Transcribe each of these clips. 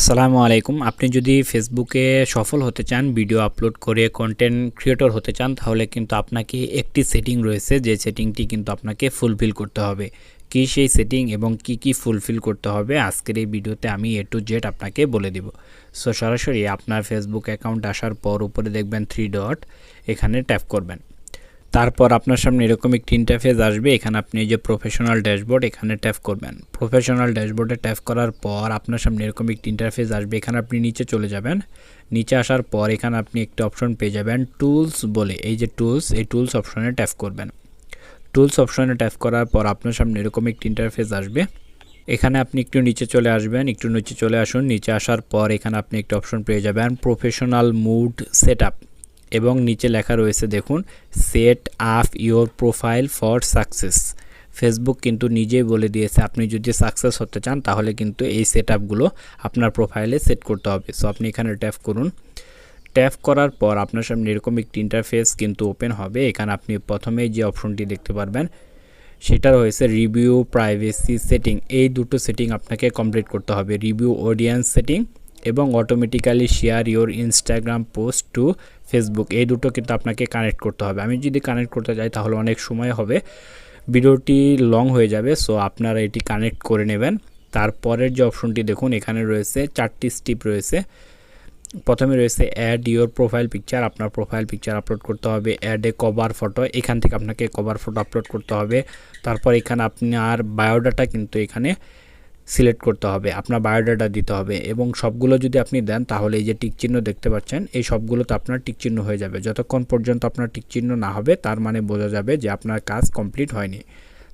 আসসালামু আলাইকুম। আপনি যদি ফেসবুকে সফল হতে চান, ভিডিও আপলোড করে কন্টেন্ট ক্রিয়েটর হতে চান, তাহলে কিন্তু আপনাকে একটি সেটিং রয়েছে, যে সেটিংটি কিন্তু আপনাকে ফুলফিল করতে হবে। কি সেই সেটিং এবং কি কি ফুলফিল করতে হবে, আজকের এই ভিডিওতে আমি এ টু জেড আপনাকে বলে দিব। সো সরাসরি আপনার ফেসবুক অ্যাকাউন্ট আসার পর উপরে দেখবেন থ্রি ডট এখানে ট্যাপ করবেন। তারপর আপনার সামনে এরকম একটি ইন্টারফেস আসবে, এখানে আপনি যে প্রফেশনাল ড্যাশবোর্ড এখানে ট্যাপ করবেন। প্রফেশনাল ড্যাশবোর্ডে ট্যাপ করার পর আপনার সামনে এরকম একটি ইন্টারফেস আসবে, এখানে আপনি নিচে চলে যাবেন। নিচে আসার পর এখানে আপনি একটি অপশন পেয়ে যাবেন টুলস বলে। এই যে টুলস এই টুলস অপশনে ট্যাপ করবেন। টুলস অপশনে ট্যাপ করার পর আপনার সামনে এরকম একটি ইন্টারফেস আসবে। এখানে আপনি একটু নিচে চলে আসবেন, একটু নিচে চলে আসুন। নিচে আসার পর এখানে আপনি একটি অপশন পেয়ে যাবেন প্রফেশনাল মুড সেট এবং নিচে লেখা রয়েছে, দেখুন set up your profile for success Facebook কিন্তু নিজেই বলে দিয়েছে, আপনি যদি সাকসেস হতে চান, তাহলে কিন্তু এই সেট আপনার প্রোফাইলে সেট করতে হবে। সো আপনি এখানে ট্যাপ করুন। ট্যাপ করার পর আপনার সামনে এরকম একটি ইন্টারফেস কিন্তু ওপেন হবে। এখানে আপনি প্রথমেই যে অপশনটি দেখতে পারবেন, সেটা রয়েছে রিভিউ প্রাইভেসি সেটিং এই দুটো সেটিং আপনাকে কমপ্লিট করতে হবে। রিভিউ অডিয়েন্স সেটিং এবং automatically share your Instagram post to Facebook এই দুটো কিন্তু আপনাকে কানেক্ট করতে হবে। আমি যদি কানেক্ট করতে যাই তাহলে অনেক সময় হবে। ভিডিওটি লং হয়ে যাবে সো আপনারা এটি কানেক্ট করে নেবেন। তারপরের যে অপশনটি দেখুন, এখানে রয়েছে চারটি স্টিপ রয়েছে। প্রথমে রয়েছে অ্যাড ইওর প্রোফাইল পিকচার আপনার প্রোফাইল পিকচার আপলোড করতে হবে। অ্যাড এ কভার ফটো এখান থেকে আপনাকে কভার ফটো আপলোড করতে হবে। তারপর এখানে আপনার বায়োডাটা কিন্তু এখানে সিলেক্ট করতে হবে, আপনার বায়োডাটা দিতে হবে এবং সবগুলো যদি আপনি দেন তাহলে এই যে টিকচিহ্ন দেখতে পাচ্ছেন, এই সবগুলোতে আপনার টিকচিহ্ন হয়ে যাবে। যতক্ষণ পর্যন্ত আপনার টিকচিহ্ন না হবে, তার মানে বোঝা যাবে যে আপনার কাজ কমপ্লিট হয়নি।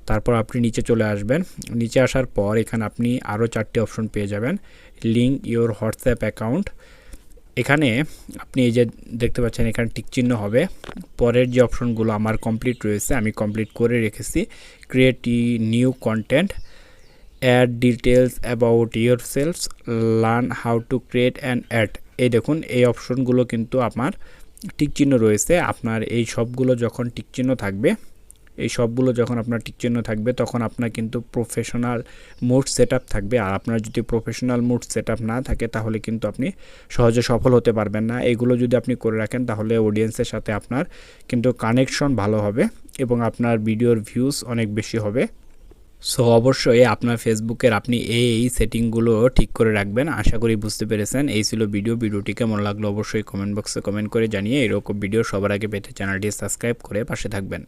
তারপর আপনি নিচে চলে আসবেন। নিচে আসার পর এখানে আপনি আরও চারটি অপশন পেয়ে যাবেন। Link your WhatsApp account. এখানে আপনি এই যে দেখতে পাচ্ছেন এখানে টিকচিহ্ন হবে। পরের যে অপশনগুলো আমার কমপ্লিট রয়েছে, আমি কমপ্লিট করে রেখেছি। Create new content. Add details about your sales learn how to create and add এই দেখুন, এই অপশনগুলো কিন্তু আমার টিকচিহ্ন রয়েছে। আপনার এই সবগুলো যখন টিকচিহ্ন থাকবে, এই সবগুলো যখন আপনার টিকচিহ্ন থাকবে, তখন আপনার কিন্তু প্রফেশনাল মোড সেট থাকবে। আর আপনার যদি প্রফেশনাল মোড সেট না থাকে, তাহলে কিন্তু আপনি সহজে সফল হতে পারবেন না। এগুলো যদি আপনি করে রাখেন, তাহলে অডিয়েন্সের সাথে আপনার কিন্তু কানেকশন ভালো হবে এবং আপনার ভিডিওর ভিউজ অনেক বেশি হবে। সো অবশ্যই আপনার ফেসবুকের আপনি এই এই সেটিংগুলো ঠিক করে রাখবেন। আশা করি বুঝতে পেরেছেন। এই ছিল ভিডিও। ভিডিওটি কেমন লাগল অবশ্যই কমেন্ট বক্সে কমেন্ট করে জানিয়ে এরকম ভিডিও সবার আগে পেতে চ্যানেলটি সাবস্ক্রাইব করে পাশে থাকবেন।